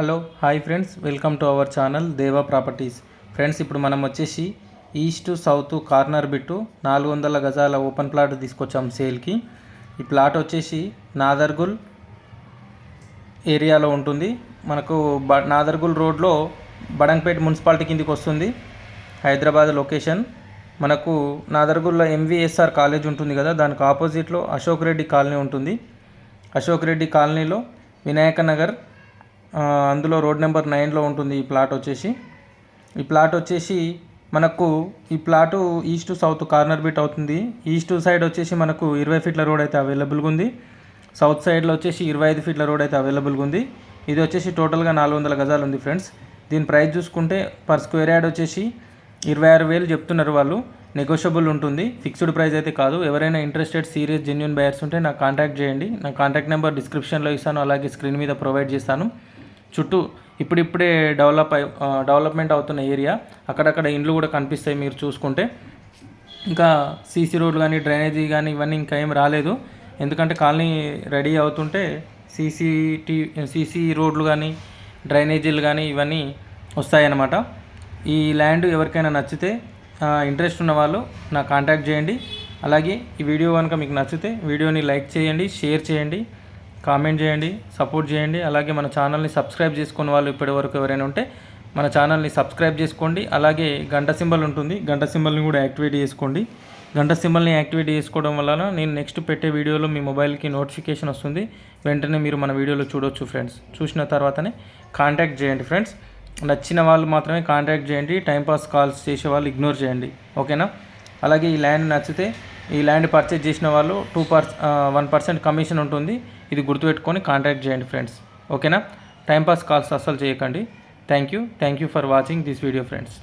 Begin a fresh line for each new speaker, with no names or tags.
Hello hi friends. Welcome to our channel Deva properties. Friends ఇప్పుడు మనం వచ్చేసి east south corner bit నాలుగు వందల గజాల ఓపెన్ ప్లాట్ తీసుకొచ్చాం సేల్కి. ఈ ప్లాట్ వచ్చేసి నాదర్గుల్ ఏరియాలో ఉంటుంది. మనకు బ నాదర్గుల్ రోడ్లో బడంగపేట మున్సిపాలిటీ కిందికి వస్తుంది. హైదరాబాద్ లొకేషన్. మనకు నాదర్గుల్లో ఎంవిఎస్ఆర్ కాలేజ్ ఉంటుంది కదా దానికి ఆపోజిట్లో అశోక్ రెడ్డి కాలనీ ఉంటుంది. అశోక్ రెడ్డి కాలనీలో వినాయక నగర్ అందులో రోడ్ నెంబర్ నైన్లో ఉంటుంది ఈ ప్లాట్ వచ్చేసి. ఈ ప్లాట్ వచ్చేసి మనకు ఈ plot east south corner bit అవుతుంది. ఈస్ట్ సైడ్ వచ్చేసి మనకు ఇరవై ఫీట్ల రోడ్ అయితే అవైలబుల్గా ఉంది. సౌత్ సైడ్లో వచ్చేసి ఇరవై ఐదు ఫీట్ల రోడ్ అయితే అవైలబుల్గా ఉంది. ఇది వచ్చేసి టోటల్గా నాలుగు వందల గజాలు ఉంది ఫ్రెండ్స్. దీని ప్రైస్ చూసుకుంటే పర్ స్క్వేర్ యార్డ్ వచ్చేసి ఇరవై ఆరు వేలు చెప్తున్నారు వాళ్ళు. నెగోషియబుల్ ఉంటుంది. ఫిక్స్డ్ ప్రైస్ అయితే కాదు. ఎవరైనా ఇంట్రెస్టెడ్ సీరియస్ జెన్యున్ బయర్స్ ఉంటే నాకు కాంటాక్ట్ చేయండి. నా కాంటాక్ట్ నెంబర్ డిస్క్రిప్షన్లో ఇస్తాను. అలాగే స్క్రీన్ మీద ప్రొవైడ్ చేస్తాను. చుట్టూ ఇప్పుడిప్పుడే డెవలప్ అయి డెవలప్మెంట్ అవుతున్న ఏరియా. అక్కడక్కడ ఇండ్లు కూడా కనిపిస్తాయి మీరు చూసుకుంటే. ఇంకా సీసీ రోడ్లు కానీ డ్రైనేజీ కానీ ఇవన్నీ ఇంకా ఏం రాలేదు. ఎందుకంటే కాలనీ రెడీ అవుతుంటే సీసీటీ సీసీ రోడ్లు కానీ డ్రైనేజీలు కానీ ఇవన్నీ వస్తాయన్నమాట. ఈ ల్యాండ్ ఎవరికైనా నచ్చితే ఇంట్రెస్ట్ ఉన్న వాళ్ళు నాకు కాంటాక్ట్ చేయండి. అలాగే ఈ వీడియో కనుక మీకు నచ్చితే వీడియోని లైక్ చేయండి షేర్ చేయండి. కామెంట్ చేయండి సపోర్ట్ చేయండి. అలాగే మన ఛానల్ని సబ్స్క్రైబ్ చేసుకున్న వాళ్ళు ఇప్పటి వరకు ఎవరైనా ఉంటే మన ఛానల్ని సబ్స్క్రైబ్ చేసుకోండి. అలాగే గంట సింబల్ ఉంటుంది. గంట సింబల్ని కూడా యాక్టివేట్ చేసుకోండి. గంట సింబల్ని యాక్టివేట్ చేసుకోవడం వలన నేను నెక్స్ట్ పెట్టే వీడియోలో మీ మొబైల్కి నోటిఫికేషన్ వస్తుంది. వెంటనే మీరు మన వీడియోలో చూడొచ్చు ఫ్రెండ్స్. చూసిన తర్వాతనే కాంటాక్ట్ చేయండి ఫ్రెండ్స్. నచ్చిన వాళ్ళు మాత్రమే కాంటాక్ట్ చేయండి. టైంపాస్ కాల్స్ చేసే వాళ్ళు ఇగ్నోర్ చేయండి. ఓకేనా? అలాగే ఈ ల్యాండ్ నచ్చితే ఈ ల్యాండ్ పర్చేజ్ చేసిన వాళ్ళు two per one percent commission ఉంటుంది. ఇది గుర్తుపెట్టుకొని కాంటాక్ట్ చేయండి ఫ్రెండ్స్. ఓకేనా? టైంపాస్ కాల్స్ అస్సలు చేయకండి. Thank you. Thank you for watching this video friends.